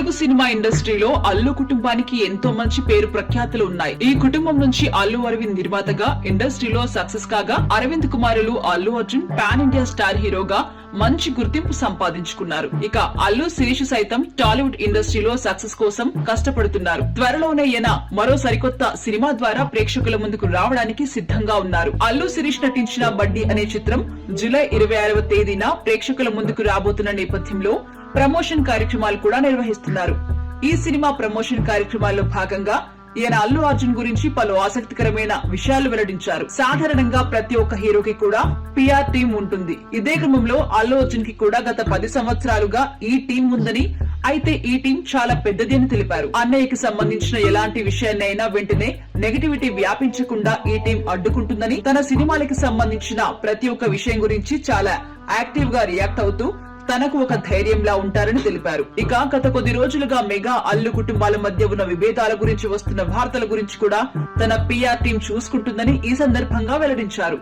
Telugu cinema ఇండస్ట్రీలో అల్లు కుటుంబానికి ఎంతో మంచి పేరు ప్రఖ్యాతులు ఉన్నాయి. ఈ కుటుంబం నుంచి అల్లు అరవింద్ నిర్మాతగా ఇండస్ట్రీలో సక్సెస్ కాగా అరవింద్ కుమారులు Allu Arjun pan India star హీరోగా మంచి గుర్తింపు సంపాదించుకున్నారు. ఇక అల్లు శిరీష్ సైతం టాలీవుడ్ ఇండస్ట్రీలో సక్సెస్ కోసం కష్టపడుతున్నారు. త్వరలోనే ఈయన మరో సరికొత్త సినిమా ద్వారా ప్రేక్షకుల ముందుకు రావడానికి సిద్ధంగా ఉన్నారు. అల్లు శిరీష్ నటించిన బడ్డీ అనే చిత్రం జూలై ఇరవై ఆరవ తేదీన ప్రేక్షకుల ముందుకు రాబోతున్న నేపథ్యంలో ప్రమోషన్ కార్యక్రమాలు కూడా నిర్వహిస్తున్నారు. ఈ సినిమా ప్రమోషన్ కార్యక్రమాల్లో భాగంగా ఈయన అల్లు అర్జున్ గురించి పలు ఆసక్తికరమైన విషయాలు వెల్లడించారు. సాధారణంగా ప్రతి ఒక్క హీరోకి కూడా పిఆర్ టీం ఉంటుంది. ఇదే క్రమంలో అల్లు అర్జున్కి కూడా గత పది సంవత్సరాలుగా ఈ టీం ఉందని అయితే ఈ టీం చాలా పెద్దది అని తెలిపారు. అన్నయ్యకి సంబంధించిన ఎలాంటి విషయాన్నైనా వెంటనే నెగటివిటీ వ్యాపించకుండా ఈ టీం అడ్డుకుంటుందని తన సినిమాలకి సంబంధించిన ప్రతి ఒక్క విషయం గురించి చాలా యాక్టివ్గా రియాక్ట్ అవుతూ తనకు ఒక ధైర్యంలా ఉంటారని తెలిపారు. ఇక గత కొద్ది రోజులుగా మెగా అల్లు కుటుంబాల మధ్య ఉన్న విభేదాల గురించి వస్తున్న వార్తల గురించి కూడా తన పిఆర్ టీం చూసుకుంటుందని ఈ సందర్భంగా వెల్లడించారు.